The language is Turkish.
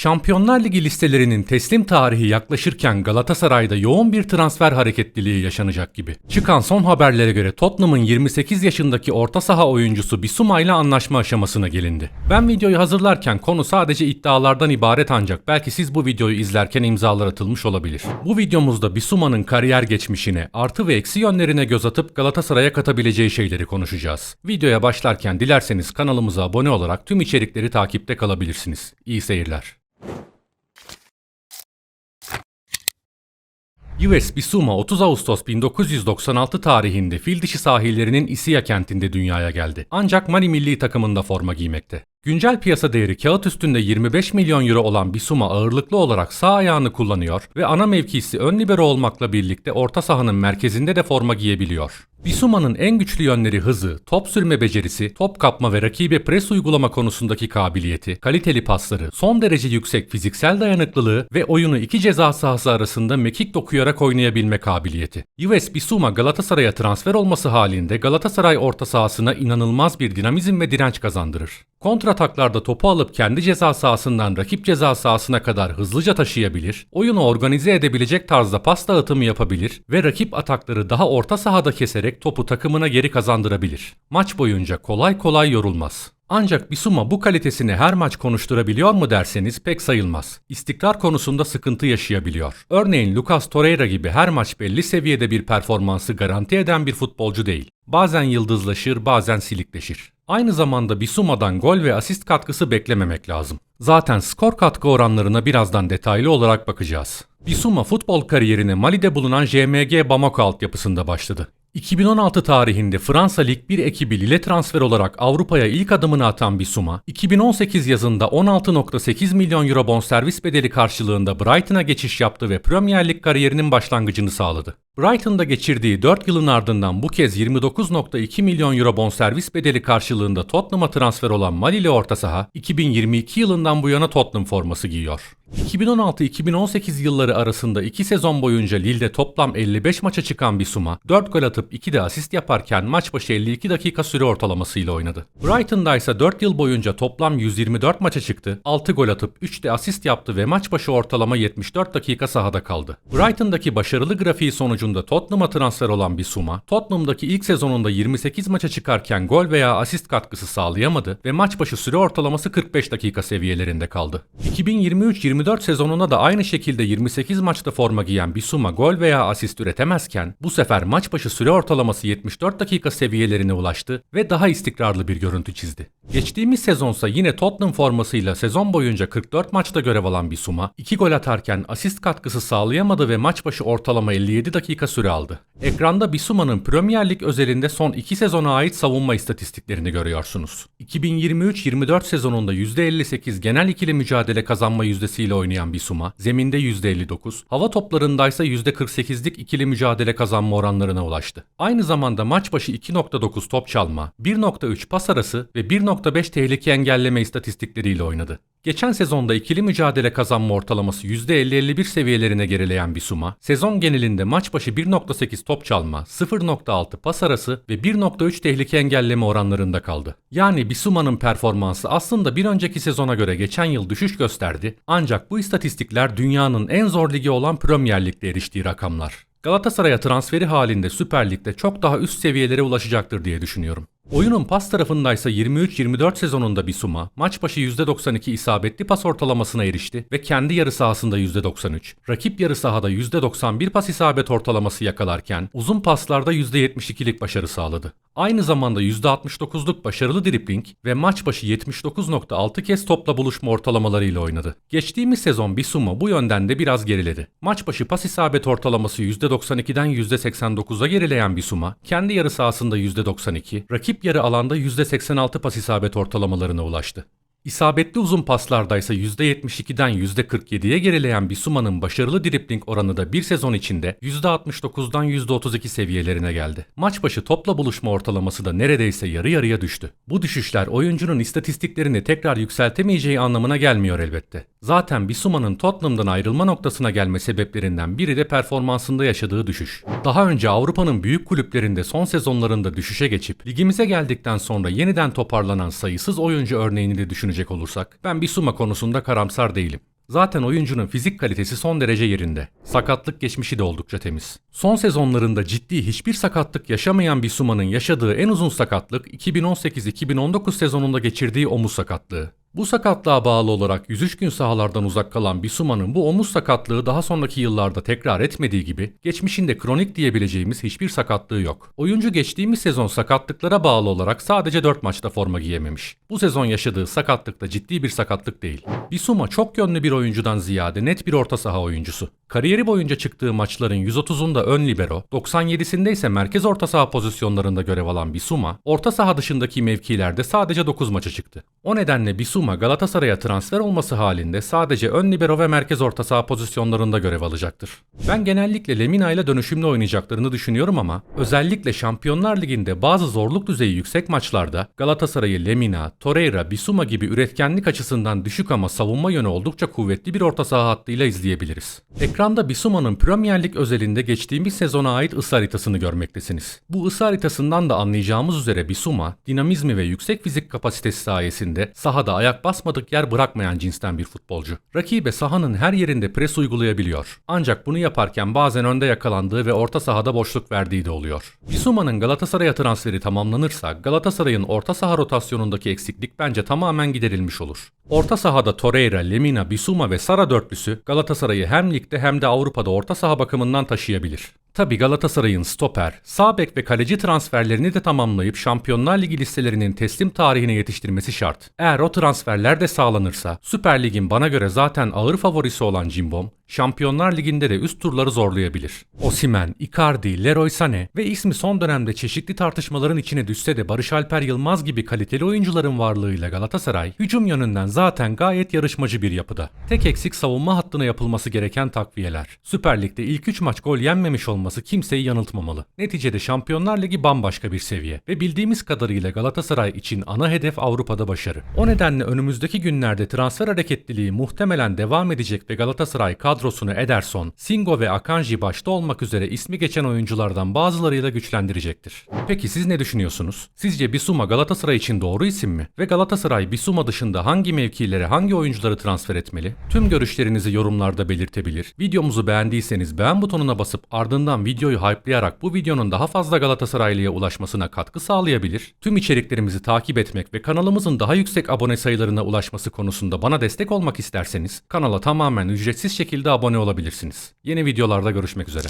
Şampiyonlar Ligi listelerinin teslim tarihi yaklaşırken Galatasaray'da yoğun bir transfer hareketliliği yaşanacak gibi. Çıkan son haberlere göre Tottenham'ın 28 yaşındaki orta saha oyuncusu Bissouma ile anlaşma aşamasına gelindi. Ben videoyu hazırlarken konu sadece iddialardan ibaret ancak belki siz bu videoyu izlerken imzalar atılmış olabilir. Bu videomuzda Bissouma'nın kariyer geçmişine, artı ve eksi yönlerine göz atıp Galatasaray'a katabileceği şeyleri konuşacağız. Videoya başlarken dilerseniz kanalımıza abone olarak tüm içerikleri takipte kalabilirsiniz. İyi seyirler. US Bissouma 30 Ağustos 1996 tarihinde fil dişi sahillerinin Isiya kentinde dünyaya geldi. Ancak Mali milli takımında forma giymekte. Güncel piyasa değeri kağıt üstünde 25 milyon euro olan Bissouma ağırlıklı olarak sağ ayağını kullanıyor ve ana mevkisi ön libero olmakla birlikte orta sahanın merkezinde de forma giyebiliyor. Bissouma'nın en güçlü yönleri hızı, top sürme becerisi, top kapma ve rakibe pres uygulama konusundaki kabiliyeti, kaliteli pasları, son derece yüksek fiziksel dayanıklılığı ve oyunu iki ceza sahası arasında mekik dokuyarak oynayabilme kabiliyeti. US Bissouma Galatasaray'a transfer olması halinde Galatasaray orta sahasına inanılmaz bir dinamizm ve direnç kazandırır. Kontrataklarda topu alıp kendi ceza sahasından rakip ceza sahasına kadar hızlıca taşıyabilir, oyunu organize edebilecek tarzda pas dağıtımı yapabilir ve rakip atakları daha orta sahada keserek topu takımına geri kazandırabilir. Maç boyunca kolay kolay yorulmaz. Ancak Bisuma bu kalitesini her maç konuşturabiliyor mu derseniz pek sayılmaz. İstikrar konusunda sıkıntı yaşayabiliyor. Örneğin Lucas Torreira gibi her maç belli seviyede bir performansı garanti eden bir futbolcu değil. Bazen yıldızlaşır, bazen silikleşir. Aynı zamanda Bisuma'dan gol ve asist katkısı beklememek lazım. Zaten skor katkı oranlarına birazdan detaylı olarak bakacağız. Bisuma futbol kariyerine Mali'de bulunan JMG Bamako altyapısında başladı. 2016 tarihinde Fransa Lig 1 ekibi Lille transfer olarak Avrupa'ya ilk adımını atan Bissouma, 2018 yazında 16.8 milyon euro bonservis bedeli karşılığında Brighton'a geçiş yaptı ve Premier Lig kariyerinin başlangıcını sağladı. Brighton'da geçirdiği 4 yılın ardından bu kez 29.2 milyon euro bonservis bedeli karşılığında Tottenham'a transfer olan Malili orta saha 2022 yılından bu yana Tottenham forması giyiyor. 2016-2018 yılları arasında 2 sezon boyunca Lille'de toplam 55 maça çıkan Bissouma 4 gol atıp 2 de asist yaparken maç başı 52 dakika süre ortalamasıyla oynadı. Brighton'da ise 4 yıl boyunca toplam 124 maça çıktı, 6 gol atıp 3 de asist yaptı ve maç başı ortalama 74 dakika sahada kaldı. Brighton'daki başarılı grafiği sonucunda Tottenham'a transfer olan Bissouma, Tottenham'daki ilk sezonunda 28 maça çıkarken gol veya asist katkısı sağlayamadı ve maç başı süre ortalaması 45 dakika seviyelerinde kaldı. 2023-24 sezonunda da aynı şekilde 28 maçta forma giyen Bissouma gol veya asist üretemezken bu sefer maç başı süre ortalaması 74 dakika seviyelerine ulaştı ve daha istikrarlı bir görüntü çizdi. Geçtiğimiz sezonsa yine Tottenham formasıyla sezon boyunca 44 maçta görev alan Bissouma 2 gol atarken asist katkısı sağlayamadı ve maç başı ortalama 57 dakika süre aldı. Ekranda Bissouma'nın Premier Lig özelinde son 2 sezona ait savunma istatistiklerini görüyorsunuz. 2023-24 sezonunda %58 genel ikili mücadele kazanma yüzdesiyle oynayan Bissouma, zeminde %59, hava toplarındaysa %48'lik ikili mücadele kazanma oranlarına ulaştı. Aynı zamanda maç başı 2.9 top çalma, 1.3 pas arası ve 1.5 tehlike engelleme istatistikleriyle oynadı. Geçen sezonda ikili mücadele kazanma ortalaması %50-51 seviyelerine gerileyen Bissouma, sezon genelinde maç başı 1.8 top çalma, 0.6 pas arası ve 1.3 tehlike engelleme oranlarında kaldı. Yani Bissouma'nın performansı aslında bir önceki sezona göre geçen yıl düşüş gösterdi ancak bu istatistikler dünyanın en zor ligi olan Premier Lig'de eriştiği rakamlar. Galatasaray'a transferi halinde Süper Lig'de çok daha üst seviyelere ulaşacaktır diye düşünüyorum. Oyunun pas tarafındaysa 23-24 sezonunda Bisuma maç başı %92 isabetli pas ortalamasına erişti ve kendi yarı sahasında %93, rakip yarı sahada %91 pas isabet ortalaması yakalarken uzun paslarda %72'lik başarı sağladı. Aynı zamanda %69'luk başarılı dribling ve maç başı 79.6 kez topla buluşma ortalamalarıyla oynadı. Geçtiğimiz sezon Bisuma bu yönden de biraz geriledi. Maç başı pas isabet ortalaması %92'den %89'a gerileyen Bisuma, kendi yarı sahasında %92, rakip yarı alanda %86 pas isabet ortalamalarına ulaştı. İsabetli uzun paslardaysa %72'den %47'ye gerileyen Bissouma'nın başarılı dribling oranı da bir sezon içinde %69'dan %32 seviyelerine geldi. Maç başı topla buluşma ortalaması da neredeyse yarı yarıya düştü. Bu düşüşler oyuncunun istatistiklerini tekrar yükseltemeyeceği anlamına gelmiyor elbette. Zaten Bissouma'nın Tottenham'dan ayrılma noktasına gelme sebeplerinden biri de performansında yaşadığı düşüş. Daha önce Avrupa'nın büyük kulüplerinde son sezonlarında düşüşe geçip ligimize geldikten sonra yeniden toparlanan sayısız oyuncu örneğini de düşünecek olursak ben Bissouma konusunda karamsar değilim. Zaten oyuncunun fizik kalitesi son derece yerinde. Sakatlık geçmişi de oldukça temiz. Son sezonlarında ciddi hiçbir sakatlık yaşamayan Bissouma'nın yaşadığı en uzun sakatlık 2018-2019 sezonunda geçirdiği omuz sakatlığı. Bu sakatlığa bağlı olarak 103 gün sahalardan uzak kalan Bissouma'nın bu omuz sakatlığı daha sonraki yıllarda tekrar etmediği gibi geçmişinde kronik diyebileceğimiz hiçbir sakatlığı yok. Oyuncu geçtiğimiz sezon sakatlıklara bağlı olarak sadece 4 maçta forma giyememiş. Bu sezon yaşadığı sakatlık da ciddi bir sakatlık değil. Bissouma çok yönlü bir oyuncudan ziyade net bir orta saha oyuncusu. Kariyeri boyunca çıktığı maçların 130'unda ön libero, 97'sinde ise merkez orta saha pozisyonlarında görev alan Bissouma, orta saha dışındaki mevkilerde sadece 9 maça çıktı. O nedenle Bissouma Galatasaray'a transfer olması halinde sadece ön libero ve merkez orta saha pozisyonlarında görev alacaktır. Ben genellikle Lemina ile dönüşümlü oynayacaklarını düşünüyorum ama özellikle Şampiyonlar Ligi'nde bazı zorluk düzeyi yüksek maçlarda Galatasaray'ı Lemina, Torreira, Bissouma gibi üretkenlik açısından düşük ama savunma yönü oldukça kuvvetli bir orta saha hattıyla izleyebiliriz. Ekranda Bissouma'nın Premier Lig özelinde geçtiğimiz sezona ait ısı haritasını görmektesiniz. Bu ısı haritasından da anlayacağımız üzere Bissouma, dinamizmi ve yüksek fizik kapasitesi sayesinde sahada ayak basmadık yer bırakmayan cinsten bir futbolcu. Rakibe sahanın her yerinde pres uygulayabiliyor. Ancak bunu yaparken bazen önde yakalandığı ve orta sahada boşluk verdiği de oluyor. Bissouma'nın Galatasaray'a transferi tamamlanırsa Galatasaray'ın orta saha rotasyonundaki eksiklik bence tamamen giderilmiş olur. Orta sahada Torreira, Lemina, Bissouma ve Sara dörtlüsü Galatasaray'ı hem ligde hem de Avrupa'da orta saha bakımından taşıyabilir. Tabi Galatasaray'ın stoper, sağ bek ve kaleci transferlerini de tamamlayıp Şampiyonlar Ligi listelerinin teslim tarihine yetiştirmesi şart. Eğer o transferler de sağlanırsa Süper Lig'in bana göre zaten ağır favorisi olan Cimbom, Şampiyonlar Ligi'nde de üst turları zorlayabilir. Osimen, Icardi, Leroy Sané ve ismi son dönemde çeşitli tartışmaların içine düşse de Barış Alper Yılmaz gibi kaliteli oyuncuların varlığıyla Galatasaray, hücum yönünden zaten gayet yarışmacı bir yapıda. Tek eksik savunma hattına yapılması gereken takviyeler. Süper Lig'de ilk 3 maç gol yenmemiş olması kimseyi yanıltmamalı. Neticede Şampiyonlar Ligi bambaşka bir seviye ve bildiğimiz kadarıyla Galatasaray için ana hedef Avrupa'da başarı. O nedenle önümüzdeki günlerde transfer hareketliliği muhtemelen devam edecek ve Galatasaray kadrosunu Ederson, Singo ve Akanji başta olmak üzere ismi geçen oyunculardan bazılarıyla güçlendirecektir. Peki siz ne düşünüyorsunuz? Sizce Bissouma Galatasaray için doğru isim mi? Ve Galatasaray Bissouma dışında hangi mevkilere hangi oyuncuları transfer etmeli? Tüm görüşlerinizi yorumlarda belirtebilir. Videomuzu beğendiyseniz beğen butonuna basıp ardından videoyu hype'layarak bu videonun daha fazla Galatasaraylıya ulaşmasına katkı sağlayabilir. Tüm içeriklerimizi takip etmek ve kanalımızın daha yüksek abone sayılarına ulaşması konusunda bana destek olmak isterseniz kanala tamamen ücretsiz şekilde abone olabilirsiniz. Yeni videolarda görüşmek üzere.